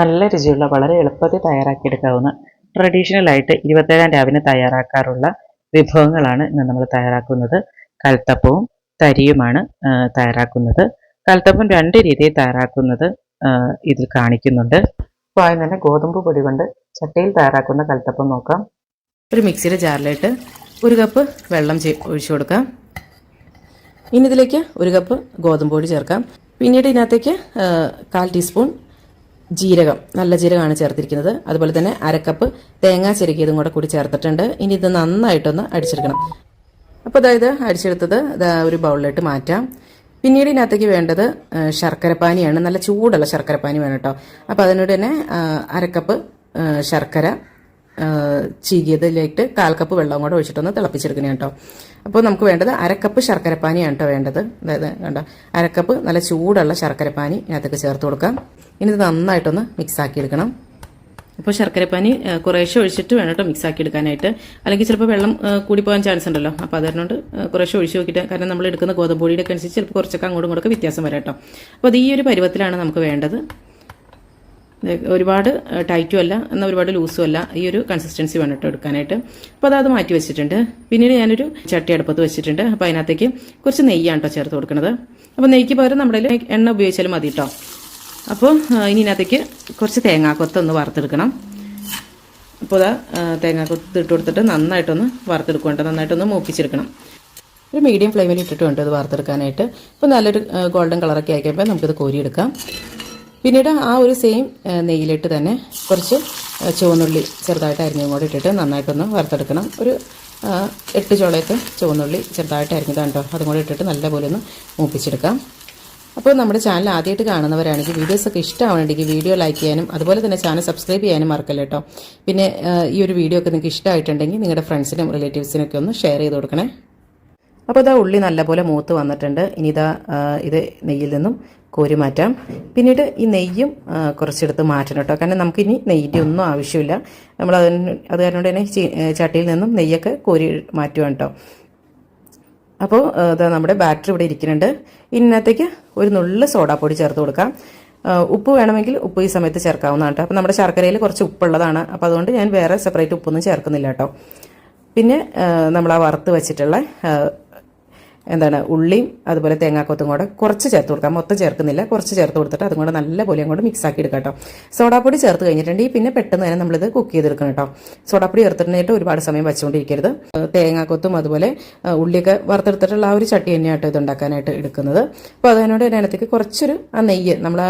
നല്ല രുചിയുള്ള വളരെ എളുപ്പത്തിൽ തയ്യാറാക്കിയെടുക്കാവുന്ന ട്രഡീഷണൽ ആയിട്ട് ഇരുപത്തേഴാം രാവിലെ തയ്യാറാക്കാറുള്ള വിഭവങ്ങളാണ് ഇന്ന് നമ്മൾ തയ്യാറാക്കുന്നത്. കൽത്തപ്പവും തരിയുമാണ് തയ്യാറാക്കുന്നത്. കൽത്തപ്പം രണ്ട് രീതിയിൽ തയ്യാറാക്കുന്നത് ഇതിൽ കാണിക്കുന്നുണ്ട്. അപ്പോൾ ആദ്യം തന്നെ ഗോതമ്പ് പൊടി കൊണ്ട് ചട്ടയിൽ തയ്യാറാക്കുന്ന കൽത്തപ്പം നോക്കാം. ഒരു മിക്സിയുടെ ജാറിലിട്ട് ഒരു കപ്പ് വെള്ളം ഒഴിച്ചു കൊടുക്കാം. ഇനി ഇതിലേക്ക് ഒരു കപ്പ് ഗോതമ്പ് പൊടി ചേർക്കാം. പിന്നീട് ഇതിനകത്തേക്ക് കാൽ ടീസ്പൂൺ ജീരകം നല്ല ജീരകമാണ് ചേർത്തിരിക്കുന്നത്. അതുപോലെ തന്നെ അരക്കപ്പ് തേങ്ങ ചിരകിയതും കൂടെ കൂടി ചേർത്തിട്ടുണ്ട്. ഇനി ഇത് നന്നായിട്ടൊന്ന് അടിച്ചെടുക്കണം. അപ്പോൾ അതായത് അടിച്ചെടുത്തത് ഒരു ബൗളിലിട്ട് മാറ്റാം. പിന്നീട് ഇതിനകത്തേക്ക് വേണ്ടത് ശർക്കരപ്പാനിയാണ്. നല്ല ചൂടുള്ള ശർക്കരപ്പാനി വേണം കേട്ടോ. അപ്പോൾ അതിനോട് തന്നെ അരക്കപ്പ് ശർക്കര ചീകിയതിലേക്ക് കാൽ കപ്പ് വെള്ളം കൂടെ ഒഴിച്ചിട്ടൊന്ന് തിളപ്പിച്ചെടുക്കണേ കേട്ടോ. അപ്പോൾ നമുക്ക് വേണ്ടത് അരക്കപ്പ് ശർക്കരപ്പാനിയാണ് കേട്ടോ വേണ്ടത്. അതായത് കണ്ടോ അരക്കപ്പ് നല്ല ചൂടുള്ള ശർക്കരപ്പാനി ഇതിനകത്തേക്ക് ചേർത്ത് കൊടുക്കാം. ഇനി ഇത് നന്നായിട്ടൊന്ന് മിക്സ് ആക്കി എടുക്കണം അപ്പോൾ ശർക്കരപ്പാനി കുറേശ്ശെ ഒഴിച്ചിട്ട് വേണം കേട്ടോ മിക്സ് ആക്കി എടുക്കാനായിട്ട് അല്ലെങ്കിൽ ചിലപ്പോൾ വെള്ളം കൂടി പോകാൻ ചാൻസ് ഉണ്ടല്ലോ. അപ്പോൾ അതുകൊണ്ട് കുറേശ്ശെ ഒഴിച്ച് നോക്കിയിട്ട് കാരണം നമ്മൾ എടുക്കുന്ന ഗോതമ്പ് പൊടിയുടെ അനുസരിച്ച് ചിലപ്പോൾ കുറച്ചൊക്കെ അങ്ങോട്ടും ഇങ്ങോട്ടൊക്കെ വ്യത്യാസം വരാം കേട്ടോ. അപ്പോൾ അത് ഈ ഒരു പരുവത്തിലാണ് നമുക്ക് വേണ്ടത്. ഒരുപാട് ടൈറ്റും അല്ല എന്നാൽ ഒരുപാട് ലൂസും അല്ല ഈ ഒരു കൺസിസ്റ്റൻസി വേണം കേട്ടോ എടുക്കാനായിട്ട്. അപ്പോൾ അത് അത് മാറ്റി വെച്ചിട്ടുണ്ട്. പിന്നീട് ഞാനൊരു ചട്ടി അടുപ്പത്ത് വെച്ചിട്ടുണ്ട്. അപ്പോൾ അതിനകത്തേക്ക് കുറച്ച് നെയ്യാണ് കേട്ടോ ചേർത്ത് കൊടുക്കുന്നത്. അപ്പോൾ നെയ്ക്ക് പകരം നമ്മുടെ എണ്ണ ഉപയോഗിച്ചാലും മതി കേട്ടോ അപ്പോൾ ഇനി ഇതിനകത്തേക്ക് കുറച്ച് തേങ്ങാക്കൊത്ത് ഒന്ന് വറുത്തെടുക്കണം. അപ്പോൾ ഇതാ തേങ്ങാക്കൊത്ത് ഇട്ട് കൊടുത്തിട്ട് നന്നായിട്ടൊന്ന് വറുത്തെടുക്കുന്നുണ്ട് നന്നായിട്ടൊന്ന് മൂപ്പിച്ചെടുക്കണം. ഒരു മീഡിയം ഫ്ലെയിമിൽ ഇട്ടിട്ടുണ്ട് അത് ഇത് വറുത്തെടുക്കാനായിട്ട്. ഇപ്പോൾ നല്ലൊരു ഗോൾഡൻ കളറൊക്കെ ആക്കിയപ്പോൾ നമുക്കിത് കോരിയെടുക്കാം. പിന്നീട് ആ ഒരു സെയിം നെയ്യിലിട്ട് തന്നെ കുറച്ച് ചുവന്നുള്ളി ചെറുതായിട്ട് അരിഞ്ഞും കൂടെ ഇട്ടിട്ട് നന്നായിട്ടൊന്ന് വറുത്തെടുക്കണം. ഒരു എട്ട് ചോളയൊക്കെ ചുവന്നുള്ളി ചെറുതായിട്ട് അരിഞ്ഞതാണ് കേട്ടോ അതും കൂടെ ഇട്ടിട്ട് നല്ലപോലെ ഒന്ന് മൂപ്പിച്ചെടുക്കാം. അപ്പോൾ നമ്മുടെ ചാനൽ ആദ്യമായിട്ട് കാണുന്നവരാണെങ്കിൽ വീഡിയോസൊക്കെ ഇഷ്ടമാവണമെങ്കിൽ വീഡിയോ ലൈക്ക് ചെയ്യാനും അതുപോലെ തന്നെ ചാനൽ സബ്സ്ക്രൈബ് ചെയ്യാനും മറക്കല്ല കേട്ടോ പിന്നെ ഈ ഒരു വീഡിയോ ഒക്കെ നിങ്ങൾക്ക് ഇഷ്ടമായിട്ടുണ്ടെങ്കിൽ നിങ്ങളുടെ ഫ്രണ്ട്സിനും റിലേറ്റീവ്സിനൊക്കെ ഒന്ന് ഷെയർ ചെയ്ത് കൊടുക്കണേ. അപ്പോൾ ഇതാ ഉള്ളി നല്ലപോലെ മൂത്ത് വന്നിട്ടുണ്ട്. ഇനി ഇതാ ഇത് നെയ്യിൽ നിന്നും കോരി മാറ്റാം പിന്നീട് ഈ നെയ്യും കുറച്ചെടുത്ത് മാറ്റണം കേട്ടോ. കാരണം നമുക്കിനി നെയ്യിന്റെ ഒന്നും ആവശ്യമില്ല. നമ്മൾ അതിന് അത് കാരണം തന്നെ ചട്ടിയിൽ നിന്നും നെയ്യൊക്കെ കോരി മാറ്റുവാണ് കേട്ടോ. അപ്പോൾ അതാ നമ്മുടെ ബാറ്ററി ഇവിടെ ഇരിക്കുന്നുണ്ട്. ഇതിനകത്തേക്ക് ഒരു നുള്ളു സോഡാപ്പൊടി ചേർത്ത് കൊടുക്കാം. ഉപ്പ് വേണമെങ്കിൽ ഉപ്പ് ഈ സമയത്ത് ചേർക്കാവുന്നതാണ് കേട്ടോ. അപ്പോൾ നമ്മുടെ ശർക്കരയിൽ കുറച്ച് ഉപ്പുള്ളതാണ്. അപ്പോൾ അതുകൊണ്ട് ഞാൻ വേറെ സെപ്പറേറ്റ് ഉപ്പൊന്നും ചേർക്കുന്നില്ല കേട്ടോ. പിന്നെ നമ്മൾ ആ വറുത്ത് വെച്ചിട്ടുള്ള എന്താണ് ഉള്ളിയും അതുപോലെ തേങ്ങാക്കൊത്തും കൂടെ കുറച്ച് ചേർത്ത് കൊടുക്കാം. മൊത്തം ചേർക്കുന്നില്ല. കുറച്ച് ചേർത്ത് കൊടുത്തിട്ട് അതും കൂടെ നല്ലപോലെ അങ്ങോട്ട് മിക്സ് ആക്കി എടുക്കാം കേട്ടോ. സോഡാപ്പൊടി ചേർത്ത് കഴിഞ്ഞിട്ടുണ്ടെങ്കിൽ പിന്നെ പെട്ടെന്ന് തന്നെ നമ്മളിത് കുക്ക് ചെയ്തെടുക്കണം കേട്ടോ. സോഡാപ്പൊടി ചേർത്തിട്ടുണ്ടെങ്കിൽ ഒരുപാട് സമയം വെച്ചുകൊണ്ടിരിക്കരുത്. തേങ്ങാക്കൊത്തും അതുപോലെ ഉള്ളിയൊക്കെ വറുത്തെടുത്തിട്ടുള്ള ആ ഒരു ചട്ടി തന്നെയാട്ടോ ഇത് ഉണ്ടാക്കാനായിട്ട് എടുക്കുന്നത്. അപ്പോൾ അതിനോട് അതിനകത്തേക്ക് കുറച്ചൊരു ആ നെയ്യ് നമ്മൾ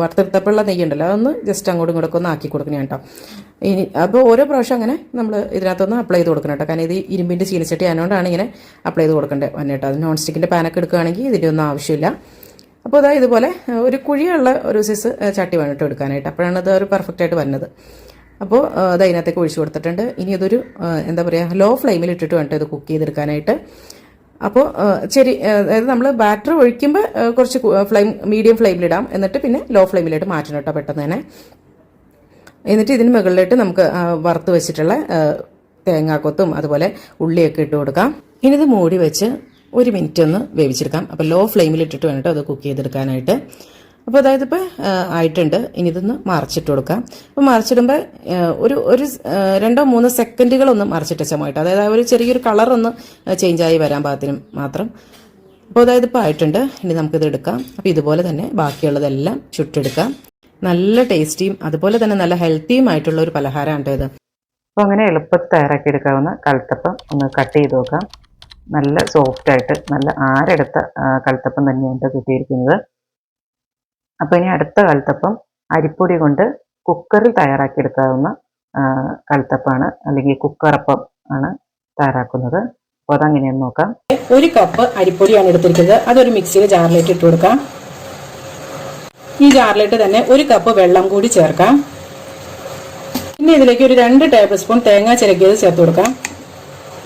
വറുത്തെടുത്തപ്പോഴുള്ള നെയ്യ് ഉണ്ടല്ലോ അതൊന്ന് ജസ്റ്റ് അങ്ങോട്ടും ഇങ്ങോട്ടൊക്കെ ഒന്ന് ആക്കി കൊടുക്കണം കേട്ടോ. ഇനി അപ്പോൾ ഓരോ പ്രാവശ്യം അങ്ങനെ നമ്മൾ ഇതിനകത്തൊന്ന് അപ്ലൈ ചെയ്ത് കൊടുക്കണം കേട്ടോ. കാരണം ഇത് ഇരുമ്പിന്റെ ചീനച്ചട്ടി ആയതുകൊണ്ടാണ് ഇങ്ങനെ അപ്ലൈ ചെയ്ത് കൊടുക്കേണ്ടത് വന്നിട്ട് കേട്ടോ. അത് നോൺ സ്റ്റിക്കിന്റെ പാനൊക്കെ എടുക്കുകയാണെങ്കിൽ ഇതിന്റെ ഒന്നും ആവശ്യമില്ല. അപ്പോൾ അതാ ഇതുപോലെ ഒരു കുഴിയുള്ള ഒരു സൈസ് ചട്ടി വേണം എടുക്കാനായിട്ട്. അപ്പോഴാണ് അത് ഒരു പെർഫെക്റ്റ് ആയിട്ട് വരുന്നത് അപ്പോൾ അത് അതിനകത്തേക്ക് ഒഴിച്ചു കൊടുത്തിട്ടുണ്ട്. ഇനി ഇതൊരു എന്താ പറയുക ലോ ഫ്ലെയിമിൽ ഇട്ടിട്ട് വേണ്ടത് കുക്ക് ചെയ്തെടുക്കാനായിട്ട്. അപ്പോൾ ശരി അതായത് നമ്മൾ ബാറ്റർ ഒഴിക്കുമ്പോൾ കുറച്ച് ഫ്ലെയിം മീഡിയം ഫ്ലെയിമിലിടാം എന്നിട്ട് പിന്നെ ലോ ഫ്ലെയിമിലിട്ട് മാറ്റണം കേട്ടോ പെട്ടെന്ന് തന്നെ. എന്നിട്ട് ഇതിന് മുകളിലായിട്ട് നമുക്ക് വറുത്ത് വെച്ചിട്ടുള്ള തേങ്ങാക്കൊത്തും അതുപോലെ ഉള്ളിയൊക്കെ ഇട്ട് കൊടുക്കാം. ഇനി ഇത് മൂടി വെച്ച് ഒരു മിനിറ്റ് ഒന്ന് വേവിച്ചെടുക്കാം. അപ്പോൾ ലോ ഫ്ലെയിമിൽ ഇട്ടിട്ട് വേണം അത് കുക്ക് ചെയ്തെടുക്കാനായിട്ട്. അപ്പോൾ അതായത് ഇപ്പോൾ ആയിട്ടുണ്ട്. ഇനി ഇതൊന്ന് മറിച്ചിട്ട് കൊടുക്കാം. അപ്പോൾ മറിച്ചിടുമ്പോൾ ഒരു ഒരു രണ്ടോ മൂന്നോ സെക്കൻഡുകളൊന്ന് മറിച്ചിട്ട് മതി. അതായത് ആ ഒരു ചെറിയൊരു കളറൊന്ന് ചേഞ്ചായി വരാൻ പാകത്തിനും മാത്രം. അപ്പോൾ അതായത് ഇപ്പോൾ ആയിട്ടുണ്ട്. ഇനി നമുക്കിത് എടുക്കാം. അപ്പോൾ ഇതുപോലെ തന്നെ ബാക്കിയുള്ളതെല്ലാം ചുട്ടെടുക്കാം. നല്ല ടേസ്റ്റിയും അതുപോലെ തന്നെ നല്ല ഹെൽത്തിയും ആയിട്ടുള്ള ഒരു പലഹാരമാണ് ഇത്. അപ്പോൾ അങ്ങനെ എളുപ്പത്തിൽ തയ്യാറാക്കിയെടുക്കാവുന്ന കൽത്തപ്പം ഒന്ന് കട്ട് ചെയ്ത് നോക്കാം. നല്ല സോഫ്റ്റ് ആയിട്ട് നല്ല ആരെടുത്ത കൽത്തപ്പം തന്നെയാണ് ഇത് കിട്ടിയിരിക്കുന്നത്. അപ്പോൾ ഇനി അടുത്ത കൽത്തപ്പം അരിപ്പൊടി കൊണ്ട് കുക്കറിൽ തയ്യാറാക്കിയെടുക്കാവുന്ന കൽത്തപ്പാണ് അല്ലെങ്കിൽ കുക്കറപ്പം ആണ് തയ്യാറാക്കുന്നത്. അപ്പോൾ അതങ്ങനെയെന്ന് നോക്കാം. ഒരു കപ്പ് അരിപ്പൊടിയാണ് എടുത്തിരിക്കുന്നത്. അതൊരു മിക്സിയിൽ ജാറിലേക്ക് ഇട്ട് കൊടുക്കാം. ഈ ജാറിലിട്ട് തന്നെ ഒരു കപ്പ് വെള്ളം കൂടി ചേർക്കാം. പിന്നെ ഇതിലേക്ക് ഒരു രണ്ട് ടേബിൾ സ്പൂൺ തേങ്ങ ചിരക്കിയത് ചേർത്ത് കൊടുക്കാം.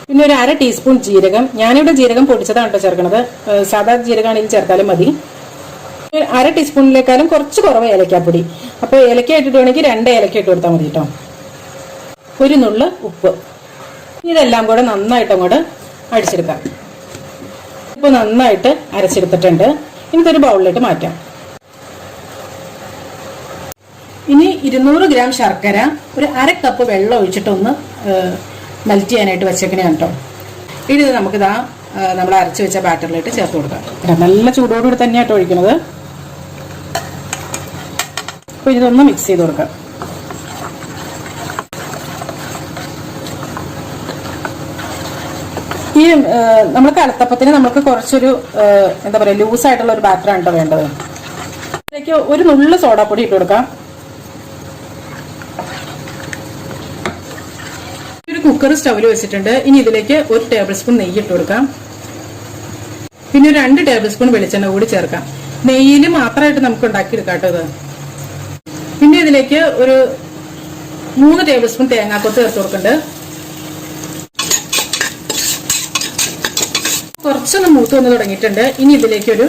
പിന്നെ ഒരു അര ടീസ്പൂൺ ജീരകം. ഞാനിവിടെ ജീരകം പൊടിച്ചതാണ് കേട്ടോ ചേർക്കണത്. സാധാ ജീരകമാണെങ്കിൽ ചേർത്താലും മതി. അര ടീസ്പൂണിലേക്കാളും കുറച്ച് കുറവ് ഏലക്കാപ്പൊടി. അപ്പോൾ ഏലക്ക ഇട്ടിട്ട് വേണമെങ്കിൽ രണ്ട് ഏലക്ക ഇട്ട് കൊടുത്താൽ മതി കേട്ടോ ഒരു നുള്ള് ഉപ്പ്. ഇതെല്ലാം കൂടെ നന്നായിട്ട് അങ്ങോട്ട് അടിച്ചെടുക്കാം. ഇപ്പൊ നന്നായിട്ട് അരച്ചെടുത്തിട്ടുണ്ട്. ഇനി ഇതൊരു ബൗളിലേക്ക് മാറ്റാം. ഇനി ഇരുന്നൂറ് ഗ്രാം ശർക്കര ഒരു അര കപ്പ് വെള്ളം ഒഴിച്ചിട്ടൊന്ന് മെൽറ്റ് ചെയ്യാനായിട്ട് വെച്ചേക്കണേ കേട്ടോ ഇനി ഇത് നമുക്കിതാ ആ, നമ്മൾ അരച്ച് വെച്ച ബാറ്ററിലിട്ട് ചേർത്ത് കൊടുക്കാം. ഇതാ, നല്ല ചൂടോടുകൂടി തന്നെയായിട്ട് ഒഴിക്കുന്നത് അപ്പോൾ ഇതൊന്ന് മിക്സ് ചെയ്ത് കൊടുക്കാം. ഈ നമ്മൾ കലത്തപ്പത്തിന് നമുക്ക് കുറച്ചൊരു എന്താ എന്താ ലൂസ് ആയിട്ടുള്ള ഒരു ബാറ്ററാണ് വേണ്ടത്. ഇതിലേക്ക് ഒരു നുള്ളു സോഡാപ്പൊടി ഇട്ട് കൊടുക്കാം. കുക്കർ സ്റ്റൗവിൽ വെച്ചിട്ടുണ്ട്. ഇനി ഇതിലേക്ക് ഒരു ടേബിൾ സ്പൂൺ നെയ്യ് ഇട്ട് കൊടുക്കാം. പിന്നെ രണ്ട് ടേബിൾ സ്പൂൺ വെളിച്ചെണ്ണ കൂടി ചേർക്കാം. നെയ്യിൽ മാത്രമായിട്ട് നമുക്ക് ഉണ്ടാക്കിയെടുക്കാം കേട്ടോ ഇത്. പിന്നെ ഇതിലേക്ക് ഒരു മൂന്ന് ടേബിൾ സ്പൂൺ തേങ്ങാക്കൊത്ത് ചേർത്ത് കൊടുക്കുന്നുണ്ട്. കുറച്ചൊന്ന് മൂത്ത് വന്ന് തുടങ്ങിയിട്ടുണ്ട്. ഇനി ഇതിലേക്ക് ഒരു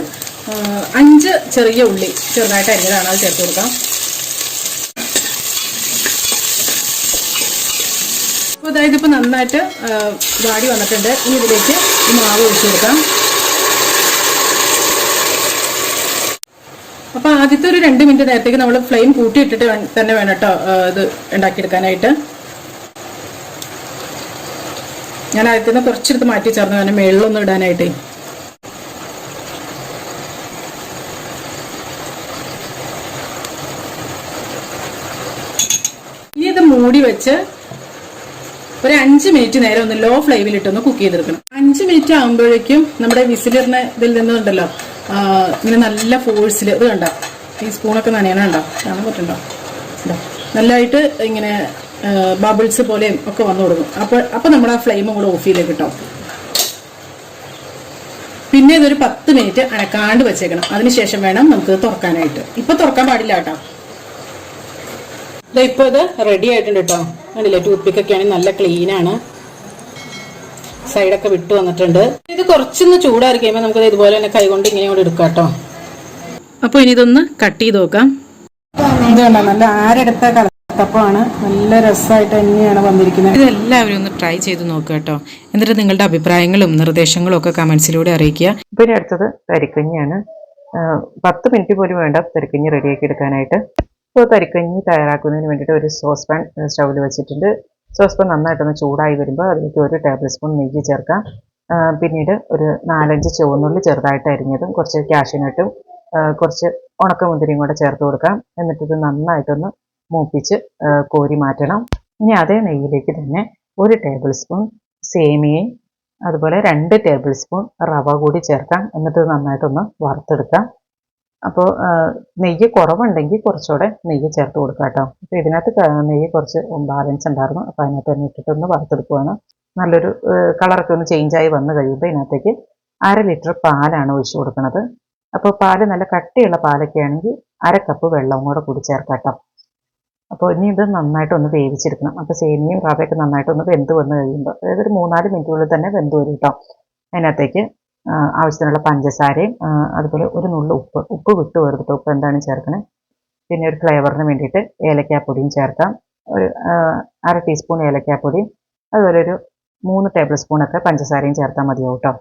അഞ്ച് ചെറിയ ഉള്ളി ചെറുതായിട്ട് അരിഞ്ഞതാണ് അത് ചേർത്ത് കൊടുക്കാം. അതായത് ഇപ്പോൾ നന്നായിട്ട് വാടി വന്നിട്ടുണ്ട്. ഇനി ഇതിലേക്ക് മാവ് ഒഴിച്ചു കൊടുക്കാം അപ്പോൾ ആദ്യത്തെ ഒരു രണ്ട് മിനിറ്റ് നേരത്തേക്ക് നമ്മൾ ഫ്ലെയിം കൂട്ടിയിട്ടിട്ട് തന്നെ വേണം കേട്ടോ ഇത് ഉണ്ടാക്കിയെടുക്കാനായിട്ട്. ഞാൻ ആദ്യത്തിൽ നിന്ന് കുറച്ചെടുത്ത് മാറ്റി ചേർന്നു കാരണം മേളിലൊന്നും ഇടാനായിട്ടേ. ഇനി ഇത് മൂടി വെച്ച് ഒരു അഞ്ച് മിനിറ്റ് നേരം ഒന്ന് ലോ ഫ്ലെയിമിൽ ഇട്ടൊന്ന് കുക്ക് ചെയ്തെടുക്കണം. അഞ്ച് മിനിറ്റ് ആകുമ്പോഴേക്കും നമ്മുടെ വിസിലിടുന്ന ഇതിൽ നിന്നുണ്ടല്ലോ ഇങ്ങനെ നല്ല ഫോഴ്സിൽ ഇത് കണ്ട? ഈ സ്പൂണൊക്കെ നനയണുണ്ടോ കാണാൻ പറ്റുണ്ടോ. നല്ലതായിട്ട് ഇങ്ങനെ ബബിൾസ് പോലെയും ഒക്കെ വന്നു കൊടുക്കും അപ്പോൾ അപ്പോൾ നമ്മൾ ആ ഫ്ലെയിം കൂടെ ഓഫ് ചെയ്തേ കിട്ടും പിന്നെ ഇതൊരു പത്ത് മിനിറ്റ് അനക്കാണ്ട് വെച്ചേക്കണം. അതിനുശേഷം വേണം നമുക്ക് തുറക്കാനായിട്ട്. ഇപ്പൊ തുറക്കാൻ പാടില്ല കേട്ടോ. ഇപ്പൊ ഇത് റെഡി ആയിട്ടുണ്ട് കേട്ടോ. കണ്ടില്ലേ ടൂത്ത് പിക്ക് ഒക്കെ ആണെങ്കിൽ നല്ല ക്ലീൻ ആണ്. സൈഡൊക്കെ വിട്ടു വന്നിട്ടുണ്ട്. ഇത് കുറച്ചൊന്ന് ചൂടാറി കഴിയുമ്പോൾ ഇതുപോലെ തന്നെ കൈകൊണ്ട് ഇങ്ങനെ കൂടെ എടുക്കാം കേട്ടോ. അപ്പൊ ഇനി ഇതൊന്ന് കട്ട് ചെയ്ത് നോക്കാം. ഇത് കണ്ടോ നല്ല ആരെടുത്ത കലത്തപ്പമാണ് നല്ല രസമായിട്ട് തന്നെയാണ് വന്നിരിക്കുന്നത്. ഇതെല്ലാവരും ഒന്ന് ട്രൈ ചെയ്ത് നോക്കുക കേട്ടോ. എന്നിട്ട് നിങ്ങളുടെ അഭിപ്രായങ്ങളും നിർദ്ദേശങ്ങളും ഒക്കെ കമൻസിലൂടെ അറിയിക്കുക. ഇപ്പൊ അടുത്തത് തരിക്കഞ്ഞിയാണ് ആ, പത്ത് മിനിറ്റ് പോലും വേണ്ട തരിക്കഞ്ഞി റെഡിയാക്കി എടുക്കാനായിട്ട്. ഇപ്പോൾ തരിക്കഞ്ഞി തയ്യാറാക്കുന്നതിന് വേണ്ടിയിട്ട് ഒരു സോസ് പാൻ സ്റ്റൗവിൽ വെച്ചിട്ടുണ്ട്. സോസ് പാൻ നന്നായിട്ടൊന്ന് ചൂടായി വരുമ്പോൾ അതിലേക്ക് ഒരു ടേബിൾ സ്പൂൺ നെയ്യ് ചേർക്കാം. പിന്നീട് ഒരു നാലഞ്ച് ചുവന്നുള്ളി ചെറുതായിട്ട് അരിഞ്ഞതും കുറച്ച് കാഷ്യനട്ടും കുറച്ച് ഉണക്കമുന്തിരിയും കൂടെ ചേർത്ത് കൊടുക്കാം. എന്നിട്ട് ഇത് നന്നായിട്ടൊന്ന് മൂപ്പിച്ച് കോരി മാറ്റണം. ഇനി അതേ നെയ്യിലേക്ക് തന്നെ ഒരു ടേബിൾ സ്പൂൺ സേമിയയും അതുപോലെ രണ്ട് ടേബിൾ സ്പൂൺ റവ കൂടി ചേർക്കാം. എന്നിട്ട് നന്നായിട്ടൊന്ന് വറുത്തെടുക്കാം. അപ്പോൾ നെയ്യ് കുറവുണ്ടെങ്കിൽ കുറച്ചുകൂടെ നെയ്യ് ചേർത്ത് കൊടുക്കുക കേട്ടോ. അപ്പോൾ ഇതിനകത്ത് നെയ്യ് കുറച്ച് ബാലൻസ് ഉണ്ടായിരുന്നു. അപ്പോൾ അതിനകത്ത് തന്നെ ഇട്ടിട്ടൊന്ന് വറുത്തെടുക്കുവാണ്. നല്ലൊരു കളറൊക്കെ ഒന്ന് ചേഞ്ചായി വന്നു കഴിയുമ്പോൾ ഇതിനകത്തേക്ക് അര ലിറ്റർ പാലാണ് ഒഴിച്ചു കൊടുക്കുന്നത് അപ്പോൾ പാൽ നല്ല കട്ടിയുള്ള പാലൊക്കെ ആണെങ്കിൽ അര കപ്പ് വെള്ളവും കൂടെ കൂടി ചേർക്കാം കേട്ടോ. അപ്പോൾ ഇനി ഇത് നന്നായിട്ടൊന്ന് വേവിച്ചെടുക്കണം. അപ്പോൾ സേമിയയും റവയൊക്കെ നന്നായിട്ടൊന്ന് വെന്ത് വന്ന് കഴിയുമ്പോൾ അതായത് ഒരു മൂന്നാൽ മിനിറ്റുള്ളിൽ തന്നെ വെന്ത് വരും കേട്ടോ. അതിനകത്തേക്ക് ആവശ്യത്തിനുള്ള പഞ്ചസാരയും അതുപോലെ ഒരു നുള്ളു ഉപ്പ് ഉപ്പ് വിട്ട് വേർതിട്ട് ഉപ്പ് എന്താണ് ചേർക്കണേ? പിന്നെ ഒരു ഫ്ലേവറിന് വേണ്ടിയിട്ട് ഏലക്കാപ്പൊടിയും ചേർക്കാം. ഒരു അര ടീസ്പൂൺ ഏലക്കാപ്പൊടിയും അതുപോലെ ഒരു മൂന്ന് ടേബിൾ സ്പൂണൊക്കെ പഞ്ചസാരയും ചേർത്താൽ മതിയാവും കേട്ടോ.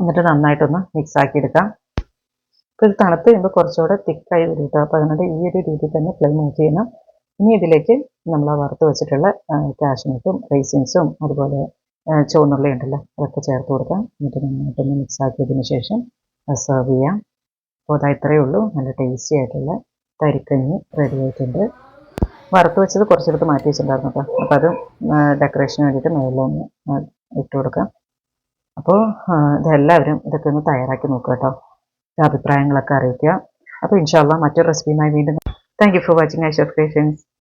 എന്നിട്ട് നന്നായിട്ടൊന്ന് മിക്സ് ആക്കി എടുക്കാം. ഇപ്പോൾ ഇത് തണുത്ത് കഴിയുമ്പോൾ കുറച്ചുകൂടെ തിക്കായി വരും കേട്ടോ. അപ്പോൾ അതുകൊണ്ട് ഈ ഒരു രീതിയിൽ തന്നെ ഫ്ലെയിം ഓഫ് ചെയ്യണം. ഇനി ഇതിലേക്ക് നമ്മൾ വറുത്ത് വെച്ചിട്ടുള്ള കാഷ്നട്ടും റൈസിൻസും അതുപോലെ ചുവന്നുള്ളി ഉണ്ടല്ലോ. അതൊക്കെ ചേർത്ത് കൊടുക്കാം. എന്നിട്ട് നന്നായിട്ടൊന്ന് മിക്സ് ആക്കിയതിന് ശേഷം സെർവ് ചെയ്യാം. അപ്പോൾ അതാ ഇത്രയേ ഉള്ളൂ. നല്ല ടേസ്റ്റി ആയിട്ടുള്ള തരിക്കഞ്ഞി റെഡി ആയിട്ടുണ്ട്. വറുത്ത് വെച്ചത് കുറച്ചെടുത്ത് മാറ്റി വെച്ചിട്ടുണ്ടായിരുന്നു കേട്ടോ. അപ്പോൾ അത് ഡെക്കറേഷന് വേണ്ടിയിട്ട് മേളിലൊന്ന് ആ, ഇട്ട് കൊടുക്കാം. അപ്പോൾ ഇതെല്ലാവരും ഇതൊക്കെ ഒന്ന് തയ്യാറാക്കി നോക്കുക കേട്ടോ. അഭിപ്രായങ്ങളൊക്കെ അറിയിക്കുക. അപ്പോൾ ഇൻഷാല്ല മറ്റൊരു റെസിപ്പിയുമായി വീണ്ടും thank you for watching I shore creations